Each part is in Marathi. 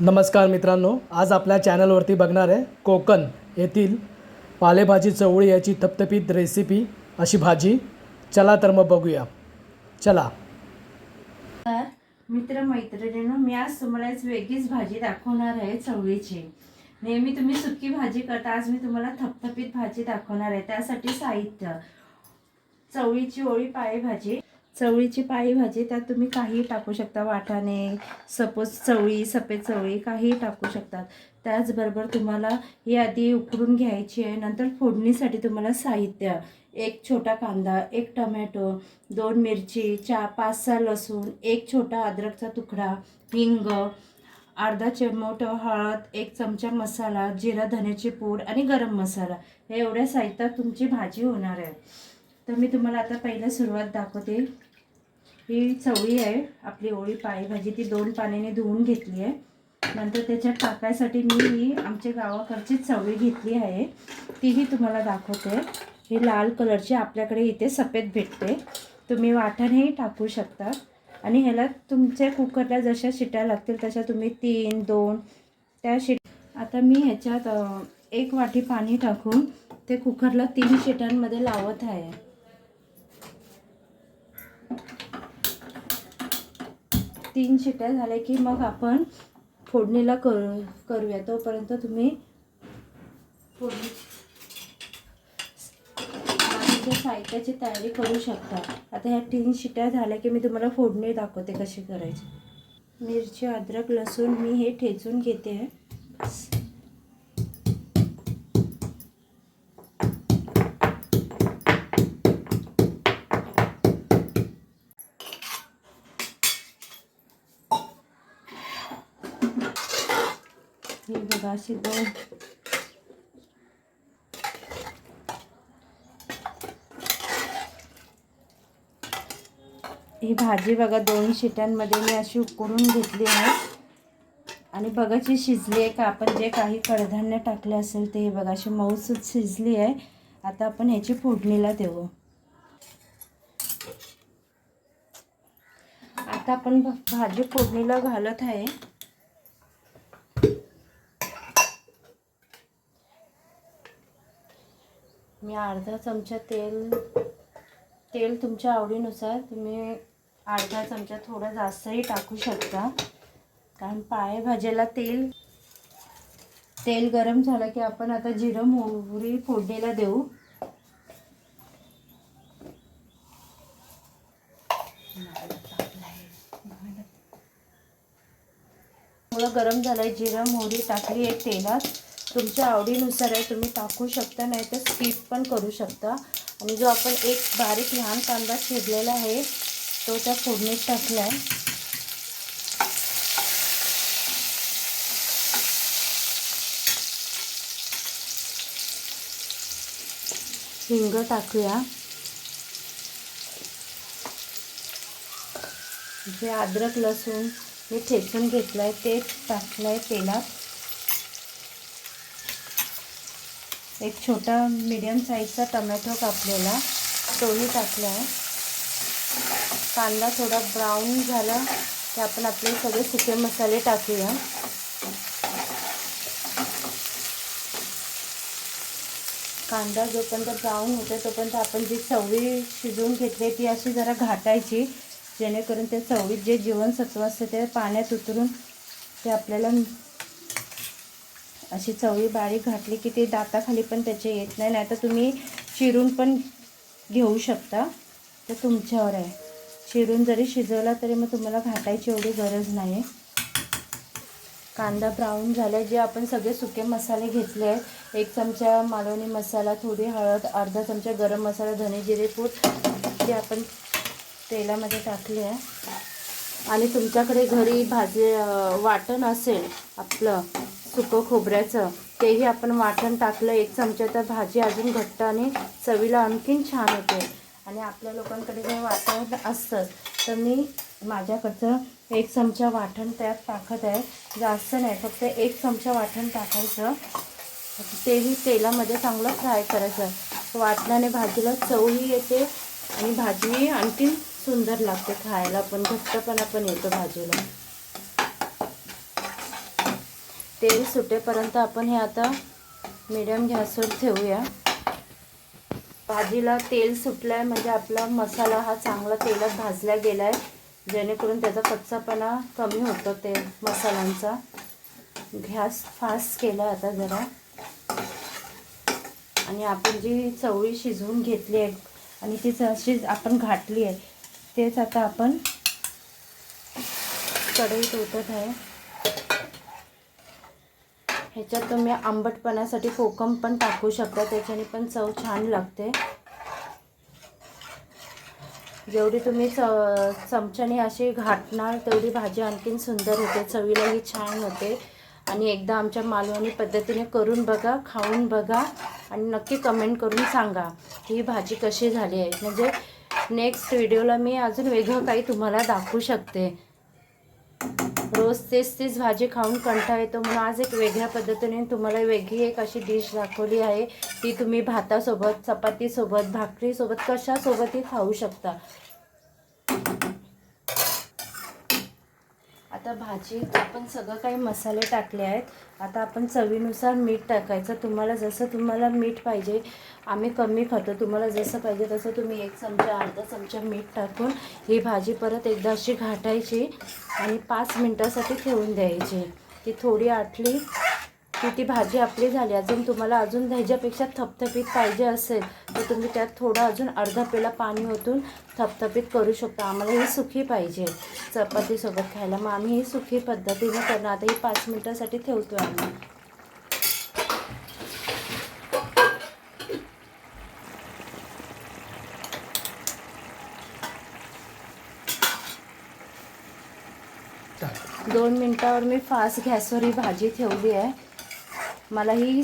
नमस्कार मित्रांनो आज आपल्या चॅनलवरती बघणार आहे कोकण येथील पालेभाजी चवळी याची थपथपीत रेसिपी अशी भाजी. चला तर मग बघूया. चला. तर मित्रमैत्रिणींनो मी आज तुम्हाला एक वेगळीच भाजी दाखवणार आहे चवळीची. नेहमी तुम्ही सुकी भाजी करता आज मी तुम्हाला थपथपीत भाजी दाखवणार आहे. त्यासाठी साहित्य. चवळीची ओळी पालेभाजी. भाजी चवळीची पाळी भाजी त्यात तुम्ही काहीही टाकू शकता. वाटाणे सपोज चवळी सफेद चवळी काहीही टाकू शकतात त्याचबरोबर तुम्हाला ही आधी उकडून घ्यायची आहे. नंतर फोडणीसाठी तुम्हाला साहित्य एक छोटा कांदा एक टमॅटो दोन मिरची चा पाच सहा लसूण एक छोटा अद्रकचा तुकडा हिंग अर्धा चिमूट हळद एक चमचा मसाला जिरा धन्याची पूड आणि गरम मसाला. हे एवढ्या साहित्यात तुमची भाजी होणार आहे. तर मी तुम्हाला आता पहिलं सुरुवात दाखवते. ही चवळी आहे आपली ओळी पाळी भाजी ती दोन पाण्याने धुवून घेतली आहे. नंतर त्याच्यात टाकायसाठी मी ही आमच्या गावाकडची चवळी घेतली आहे. तीही तुम्हाला दाखवते. ही लाल कलरची आपल्याकडे इथे सफेद भेटते. तुम्ही वाटाणेही टाकू शकता. आणि ह्याला तुमच्या कुकरला जशा शिट्या लागतील तशा तुम्ही तीन दोन त्या शिट आता मी ह्याच्यात एक वाटी पाणी टाकून ते कुकरला तीन शिटांमध्ये लावत आहे. तीन शिट्या झाल्या की मग आपण फोडणीला करू करूया. तोपर्यंत तुम्ही फोडणी बाकीच्या साहित्याची तयारी करू शकता. आता ह्या तीन शिट्या झाल्या की मी तुम्हाला फोडणी दाखवते कशी करायची. मिरची अद्रक लसूण मी हे ठेचून घेते. आहे हे बघा अशी दोन ही भाजी बघा दोन शिट्यांमध्ये मी अशी उकडून घेतली आहे. आणि बघा जी शिजली आहे का आपण जे काही कडधान्य टाकले असेल ते हे बघा अशी मऊसूच शिजली आहे. आता आपण ह्याची फोडणीला देऊ. आता आपण भाजी फोडणीला घालत आहे. मी अर्धा चमचा तेल तेल तुमच्या आवडीनुसार तुम्ही अर्धा चमचा थोडा जास्तही टाकू शकता. कारण पाळे भाजीला तेल तेल गरम झालं की आपण आता जिरं मोहरी फोडणीला देऊ. थोडं गरम झालंय जिरं मोहरी टाकली आहे तेलात. तुमच्या आवडीनुसार आहे तुम्ही टाकू शकता नाही तर स्किप पण करू शकता. आणि जो आपण एक बारीक लहान कांदा चिरलेला आहे तो त्या फोडणीत टाकला आहे हिंग टाकूया. जे अद्रक लसूण मी ठेचून घेतलं आहे ते टाकलं आहे तेलात. एक छोटा मीडियम साईजचा टमॅटो कापलेला. तोही टाकला आहे. कांदा थोडा ब्राऊन झाला की आपण आपले सगळे सुके मसाले टाकूया. कांदा जोपर्यंत ब्राऊन होते तोपर्यंत आपण जी चवळी शिजवून घेतली ती अशी जरा घाटायची जेणेकरून त्या चवळीत जे जीवनसत्व असते ते पाण्यात उतरून ते आपल्याला अशी चवळी बारीक घातली की ते दाताखाली पण त्याचे येत नाही नाही तर तुम्ही चिरून पण घेऊ शकता. तर तुमच्यावर आहे. चिरून जरी शिजवला तरी मग तुम्हाला घाटायची एवढी गरज नाही कांदा ब्राऊन झाला जे आपण सगळे सुके मसाले घेतले आहेत. एक चमचा मालवणी मसाला थोडी हळद अर्धा चमचा गरम मसाला धने जिरे पूड जे आपण तेलामध्ये टाकले आहे. आणि तुमच्याकडे घरी भाजी वाटण असेल आपलं सुकं खोबऱ्याचं तेही आपण वाटण टाकलं एक चमचा तर भाजी अजून घट्ट आणि चवीला आणखीन छान होते. आणि आपल्या लोकांकडे जे वाटण असतं तर मी माझ्याकडचं एक चमचा वाटण त्यात टाकत आहे. जास्त नाही फक्त एक चमचा वाटण टाकायचं. तेही तेलामध्ये चांगलं फ्राय करायचं. वाटणाने भाजीला चवही येते आणि भाजी आणखीन सुंदर लागते खायला पण घट्टपणा पण येतो भाजीला. तेल सुटेपर्यंत आपण हे आता मीडियम गॅसवर ठेवूया. भाजीला तेल सुटलं आहे म्हणजे आपला मसाला हा चांगला तेलात भाजला गेला आहे जेणेकरून त्याचा कच्चापणा कमी होतो ते मसाल्यांचा. गॅस फास्ट केला आता जरा. आणि आपण जी चवळी शिजवून घेतली आहे आणि ती जशी आपण घातली आहे तेच आता आपण कढईत ओतत आहे. ह्याच्यात तुम्ही आंबटपणासाठी कोकम पण टाकू शकता त्याच्याने पण चव छान लागते. जेवढी तुम्ही च चमच्याने अशी घाटणार तेवढी भाजी आणखीन सुंदर होते चवीलाही छान होते. आणि एकदा आमच्या मालवणी पद्धतीने करून बघा खाऊन बघा आणि नक्की कमेंट करून सांगा ही भाजी कशी झाली आहे. म्हणजे नेक्स्ट व्हिडिओला मी अजून वेगळं काही तुम्हाला दाखवू शकते. रोज तेच तीच भाजी खाऊन कंटाळ येतो. म्हणून आज एक वेगळ्या पद्धतीने तुम्हाला वेगळी एक अशी डिश दाखवली आहे. ती तुम्ही भातासोबत चपातीसोबत भाकरीसोबत कशासोबतही खाऊ शकता. आता भाजीत आपण सगळं काही मसाले टाकले आहेत. आता आपण चवीनुसार मीठ टाकायचं. तुम्हाला जसं तुम्हाला मीठ पाहिजे आम्ही कमी खातो. तुम्हाला जसं पाहिजे तसं तुम्ही एक चमचा अर्धा चमचा मीठ टाकून ही भाजी परत एकदा अशी घाटायची आणि पाच मिनटासाठी ठेवून द्यायची. ती थोडी आटली की ती भाजी आपली झाली अजून तुम्हाला अजून ह्याच्यापेक्षा थपथपीत पाहिजे असेल तर तुम्ही त्यात थोडं अजून अर्धा पेला पाणी ओतून थपथपीत करू शकता. आम्हाला ही सुखी पाहिजे चपातीसोबत खायला. मग आम्ही ही सुखी पद्धतीने करणार. आता ही पाच मिनटासाठी ठेवतो आम्ही. दोन मिनटावर मी फास्ट गॅसवर ही भाजी ठेवली आहे. मला ही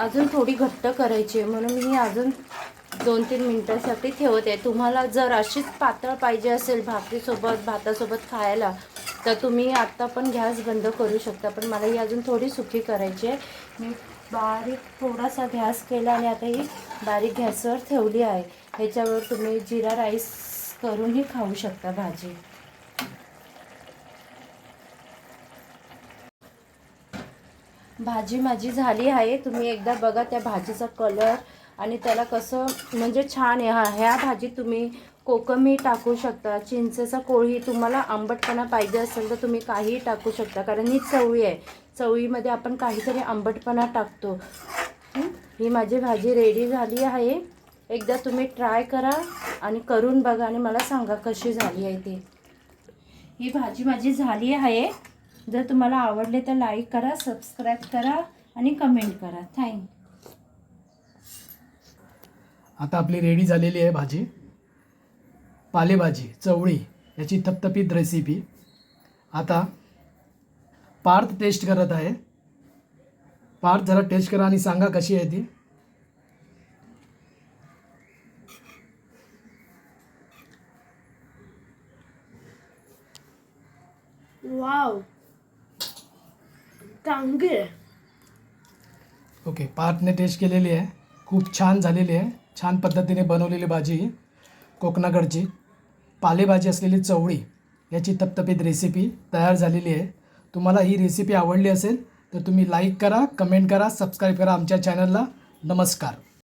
अजून थोडी घट्ट करायची आहे. म्हणून मी अजून दोन तीन मिनटासाठी ठेवत आहे. तुम्हाला जर अशीच पातळ पाहिजे असेल भाकरीसोबत भातासोबत खायला तर तुम्ही आत्ता पण गॅस बंद करू शकता. पण मला ही अजून थोडी सुकी करायची आहे. मी बारीक थोडासा गॅस केला आणि आता ही बारीक गॅसवर ठेवली आहे. ह्याच्यावर तुम्ही जिरा राईस करूनही खाऊ शकता भाजी. भाजी माझी झाली आहे. तुम्ही एकदा बघा त्या भाजीचा कलर आणि त्याला कसं म्हणजे छान आहे. हा ह्या भाजीत तुम्ही कोकमही टाकू शकता. चिंचेचा कोळी तुम्हाला आंबटपणा पाहिजे असेल तर तुम्ही काहीही टाकू शकता. कारण ही चवळी आहे. चवळीमध्ये आपण काहीतरी आंबटपणा टाकतो. ही? माझी भाजी रेडी झाली आहे. एकदा तुम्ही ट्राय करा आणि करून बघा आणि मला सांगा कशी झाली आहे ती. ही भाजी माझी झाली आहे. जर तुम्हाला आवडले तर लाईक करा सबस्क्राईब करा आणि कमेंट करा. थँक आता आपली रेडी झालेली आहे भाजी. पालेभाजी चवळी याची थपथपीत रेसिपी आता पार्थ टेस्ट करत आहे. पार्थ जरा टेस्ट करा आणि सांगा कशी आहे ती वाव चांगली आहे ओके टेस्ट केलेली आहे. खूप छान झालेली आहे. छान पद्धतीने बनवलेली भाजी कोकणागडची कोकणाकडची. पालेभाजी असलेली चवळी याची तपतपीत रेसिपी तयार झालेली आहे. तुम्हाला ही रेसिपी आवडली असेल तर तुम्ही लाईक करा कमेंट करा सबस्क्राईब करा आमच्या चॅनलला नमस्कार.